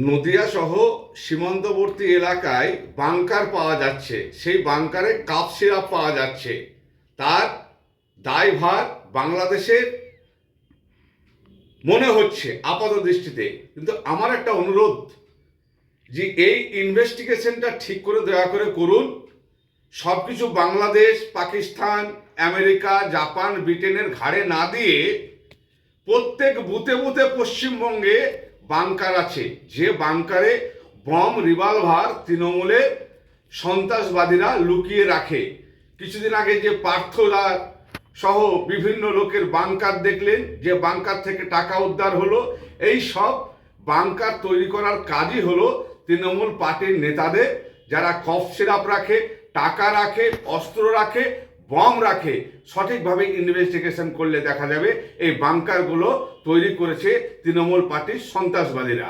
নদিয়া সহ সীমান্তবর্তী এলাকায় বাংকার পাওয়া যাচ্ছে। সেই বাংকারে কাপ সিরাপ পাওয়া যাচ্ছে। তার দায়ভার বাংলাদেশের মনে হচ্ছে আপাত দৃষ্টিতে। কিন্তু আমার একটা অনুরোধ, যে এই ইনভেস্টিগেশনটা ঠিক করে দয়া করে করুন। সব কিছু বাংলাদেশ, পাকিস্তান, আমেরিকা, জাপান, ব্রিটেনের ঘাড়ে না দিয়ে প্রত্যেক বুথে বুথে পশ্চিমবঙ্গে বাংকার আছে। যে বাংকারে বম, রিভলভার তৃণমূলের সন্ত্রাসবাদীরা লুকিয়ে রাখে। কিছুদিন আগে যে পার্থরা সহ বিভিন্ন লোকের বাংকার দেখলেন, যে বাংকার থেকে টাকা উদ্ধার হলো, এই সব বাংকার তৈরি করার কাজই হলো তৃণমূল পার্টির নেতাদের, যারা কফ সিরাপ রাখে, টাকা রাখে, অস্ত্র রাখে বম রাখে সঠিকভাবে ইনভেস্টিগেশন করলে দেখা যাবে এই বাংকারগুলো তৈরি করেছে তৃণমূল পার্টির সন্ত্রাসবাদীরা।